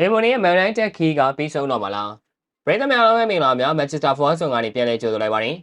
အေမိုနီရဲ့မန်တိုင်းတက်ခီးကပြီးဆုံးတော့မလားဘရိသမြန်လုံးရဲ့မင်္ဂလာများမန်ချက်စတာဖော်ဆုံကနေပြန်လည်ကြိုဆိုလိုက်ပါတယ်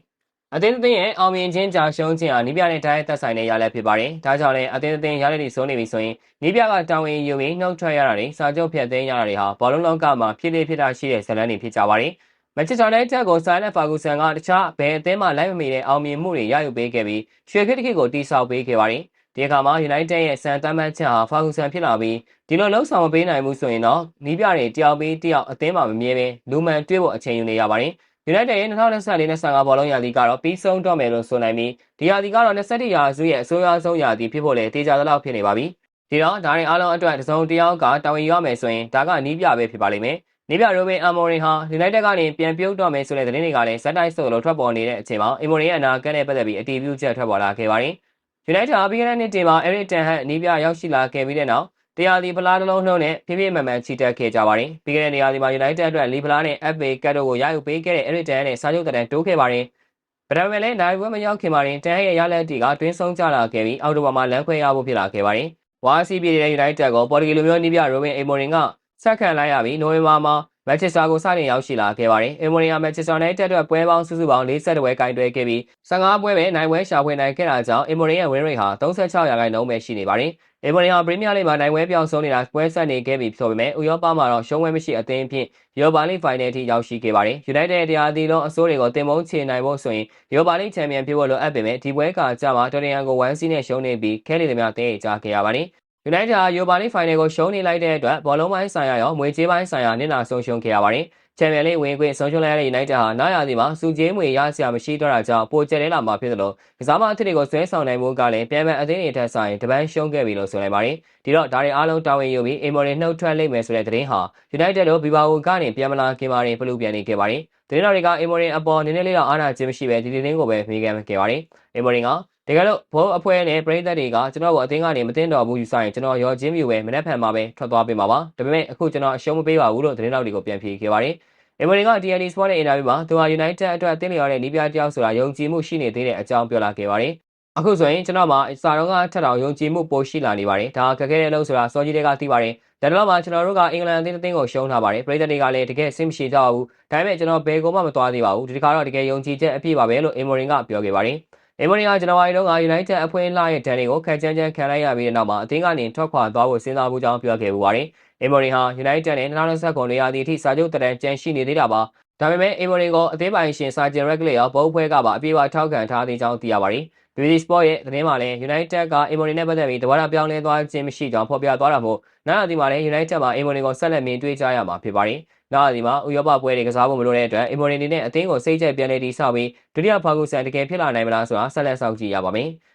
အသင်းအသင်းရဲ့အောင်မြင်ခြင်းကြာရှုံးခြင်းဟာနီးပြတဲ့တိုင်းသက်ဆိုင်တဲ့ရလဒ်ဖြစ်ပါတယ်ဒါကြောင့်လည်းအသင်းအသင်းရလဒ်တွေဆုံးနေပြီဆိုရင်နီးပြကတာဝန်ယူပြီးနှုတ်ထွက်ရတာတွေစာချုပ်ဖြတ်သိမ်းရတာတွေဟာဘောလုံးလောကမှာဖြစ်လေဖြစ်တာရှိတဲ့ဇာတ်လမ်းတွေဖြစ်ကြပါတယ်မန်ချက်စတာနဲ့တက်ကိုဆိုင်လက်ဖာဂူဆန်ကတခြားဘယ်အသင်းမှလိုက်မမီတဲ့အောင်မြင်မှုတွေရယူပေးခဲ့ပြီးရွှေခစ်တစ်ခေတ်ကိုတိစောက်ပေးခဲ့ပါတယ် ဒီအခါမှာ United ရဲ့စံတမ်းမှတ်ချက်ဟာ Ferguson ဖြစ်လာပြီးဒီလိုလှုပ်ဆောင်မပေးနိုင်ဘူးဆိုရင်တော့နီးပြတွေတယောက်ပြီးတယောက်အသင်းမှာမမြဲပဲလူမှန်တွေ့ဖို့အချိန်ယူနေရပါတယ်။ United ရဲ့2024-25ဘောလုံးရာသီကတော့ပြီးဆုံးတော့မယ်လို့ဆိုနိုင်ပြီးဒီရာသီကတော့21ရာစုရဲ့အဆိုးရွားဆုံးရာသီဖြစ်ဖို့လည်းတေချာသလောက်ဖြစ်နေပါပြီ။ဒီတော့ဒါရင်အားလုံးအတွက်တစုံတယောက်ကတာဝန်ယူရမယ်ဆိုရင်ဒါကနီးပြပဲဖြစ်ပါလိမ့်မယ်။နီးပြရိုဘင်အမိုရင်ဟာ United ကနေပြန်ပြုတ်တော့မယ်ဆိုတဲ့သတင်းတွေကလည်းဇက်တိုက်ဆိုလို့ထွက်ပေါ်နေတဲ့အချိန်မှာအီမိုရင်ရဲ့အနာဂတ်နဲ့ပတ်သက်ပြီးအတီးပြုချက်ထွက်ပေါ်လာခဲ့ပါတယ်။ United ဟာပြီးခဲ့တဲ့နှစ်တင်မှာ Eric Ten Hag နီးပြရောက်ရှိလာခဲ့ပြီးတဲ့နောက်တရားဒီဖလားတစ်လုံးနှုံးနဲ့ဖြည်းဖြည်းမှန်မှန်ချီတက်ခဲ့ကြပါတယ်။ပြီးခဲ့တဲ့နေရာဒီမှာ United အတွက်လီဖလားနဲ့ FA ကတ်တို့ကိုရယူပေးခဲ့တဲ့ Eric Ten Hag နဲ့စာချုပ်တက်တန်းတိုးခဲ့ပါတယ်။ဒါပေမဲ့လည်းနိုင်ပွဲမရောက်ခင်မှာတင် Ten Hag ရဲ့ရလက်တီကတွင်းဆုံးကြလာခဲ့ပြီးအောက်တိုဘာမှာလမ်းခွဲရဖို့ဖြစ်လာခဲ့ပါတယ်။ဝါစီပြည်တဲ့ United ကိုပေါ်တူဂီလိုမျိုးနီးပြ Robin Amorim ကဆက်ခံလိုက်ရပြီးနိုဝင်ဘာမှာ မန်ချက်စတာကိုစတင်ရောက်ရှိလာခဲ့ပါတယ်။အီမိုရီယာမန်ချက်စတာနဲ့တက်အတွက်ပွဲပေါင်းစုစုပေါင်း42ပွဲကင်တွဲခဲ့ပြီး15ပွဲပဲနိုင်ပွဲရှာဖွေနိုင်ခဲ့တာကြောင့်အီမိုရီယာဝင်းရိတ်ဟာ36ရာခိုင်နှုန်းပဲရှိနေပါတယ်။အီမိုရီယာပရီးမီးယားလိမှာနိုင်ပွဲပြောင်းဆုံးနေတာပွဲဆက်နေခဲ့ပြီဆိုပေမဲ့ဥရောပမှာတော့ရှုံးပွဲမရှိအသင်းဖြင့်ယူရိုပါလိဖိုင်နယ်အထိရောက်ရှိခဲ့ပါတယ်။ United တရားသီးလုံးအစိုးတွေကိုတင်မုန်းချေနိုင်ဖို့ဆိုရင်ယူရိုပါလိချန်ပီယံဖြစ်ဖို့လိုအပ်ပေမဲ့ဒီပွဲကကြမှာတော်တရန်ကို1စီးနဲ့ရှုံးနေပြီးခဲလီသမားတင်းကြခဲ့ရပါတယ်။ United ဟာယူရိုပါလိဖိုင်နယ်ကိုရှုံးနေလိုက်တဲ့အတွက်ဘောလုံးပိုင်းဆိုင်ရာရောငွေကြေးပိုင်းဆိုင်ရာနစ်နာဆုံးရှုံးခဲ့ရပါတယ်။ချန်ပီယံလိဝင်ခွင့်ဆုံးရှုံးလိုက်ရတဲ့ United ဟာနောက်ရာသီမှာစုကြေးငွေရစရာမရှိတော့တာကြောင့်ပိုကျလဲလာမှာဖြစ်တယ်လို့ကစားမအသစ်တွေကိုဆွဲဆောင်နိုင်မှုကလည်းပြန်ပန်အသင်းတွေထက်ဆိုင်တပန်းရှုံးခဲ့ပြီလို့ဆိုနိုင်ပါတယ်။ဒီတော့ဒါတွေအားလုံးတာဝန်ယူပြီးအင်မော်ရီနှုတ်ထွက်လိမ့်မယ်ဆိုတဲ့သတင်းဟာ United တို့ဘီဘာဝိုကနေပြန်မလာခင်မှာပလူပြန်နေခဲ့ပါတယ်။သတင်းတော်တွေကအင်မော်ရီအပေါ်နည်းနည်းလေးတော့အားနာခြင်းမရှိပဲဒီသတင်းကိုပဲမေးခဲ့ခဲ့ပါတယ်။အင်မော်ရီက တကယ်လို့ဘောအဖွဲ့နဲ့ပြည်သက်တွေကကျွန်တော်ကိုအသင်းကနေမသိတော်ဘူးယူဆိုင်ကျွန်တော်ရောချင်းမြူပဲမနေ့ဖန်မှာပဲထွက်သွားပေးမှာပါဒါပေမဲ့အခုကျွန်တော်အရှုံးမပေးပါဘူးလို့သတင်းတော်တွေကိုပြန်ဖြေခဲ့ပါတယ်အမေရိက TNT Sport ရဲ့အင်တာဗျူးမှာသူဟာ United အတွက်အသင်းလျော်တဲ့နီးပြတယောက်ဆိုတာယုံကြည်မှုရှိနေသေးတဲ့အကြောင်းပြောလာခဲ့ပါတယ်။အခုဆိုရင်ကျွန်တော်မှာစာတော့ကထက်တောင်ယုံကြည်မှုပိုရှိလာနေပါတယ်။ဒါကခဲတဲ့အလုပ်ဆိုတာစောကြီးတွေကသိပါတယ်။ဒါတော့မှကျွန်တော်တို့ကအင်္ဂလန်အသင်းအသင်းကိုရှုံးထားပါတယ်။ပြည်သက်တွေကလည်းတကယ်စင်မရှိကြဘူး။ဒါပေမဲ့ကျွန်တော်ဘယ်ကောမှမသွားသေးပါဘူး။ဒီတစ်ခါတော့တကယ်ယုံကြည်ချက်အပြည့်ပါပဲလို့အင်မိုရင်ကပြောခဲ့ပါတယ်။ အင်မိုရီကဇန်နဝါရီတုန်းက United အဖွဲ့လှရဲ့ဒဏ်တွေကိုခက်ချမ်းချမ်းခံလိုက်ရပြီးတဲ့နောက်မှာအသင်းကနေထွက်ခွာသွားဖို့စဉ်းစားမှုကြောင်းပြောခဲ့ပူပါတယ်။အင်မိုရီဟာ United နဲ့2019နေရာဒီအထိစာချုပ်တရန်ကြန့်ရှိနေသေးတာပါ။ ဒါပေမဲ့အင်မိုရီကိုအသေးပိုင်းရှင်စာဂျင်ရက်ဂလေရောဘုတ်ဖွဲကပါအပြေးအထောက်ခံထားသေးကြောင်းသိရပါတယ်။ Beauty Sport ရဲ့သတင်းမှာလည်း United ကအင်မိုရီနဲ့ပတ်သက်ပြီးတဝါတာပြောင်းလဲသွားခြင်းမရှိကြောင်းဖော်ပြသွားတာမို့နောက်အသီးမှာလည်း United မှာအင်မိုရီကိုဆက်လက်မြင်တွေ့ကြရမှာဖြစ်ပါတယ်။နောက်အသီးမှာဥရောပပွဲတွေကစားဖို့မလိုတဲ့အတွက်အင်မိုရီနေနဲ့အသင်းကိုစိတ်ကြိုက်ပြန်လည်တည်ဆောက်ပြီးဒုတိယဖာဂူဆန်တကယ်ဖြစ်လာနိုင်မလားဆိုတာဆက်လက်စောင့်ကြည့်ရပါမယ်။